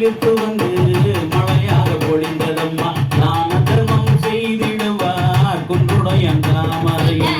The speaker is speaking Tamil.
சிலிர்த்து வந்து மழையாக பொழிந்ததம்மா. தான தர்மம் செய்திடுவார் குன்றுடைய தாமரையில்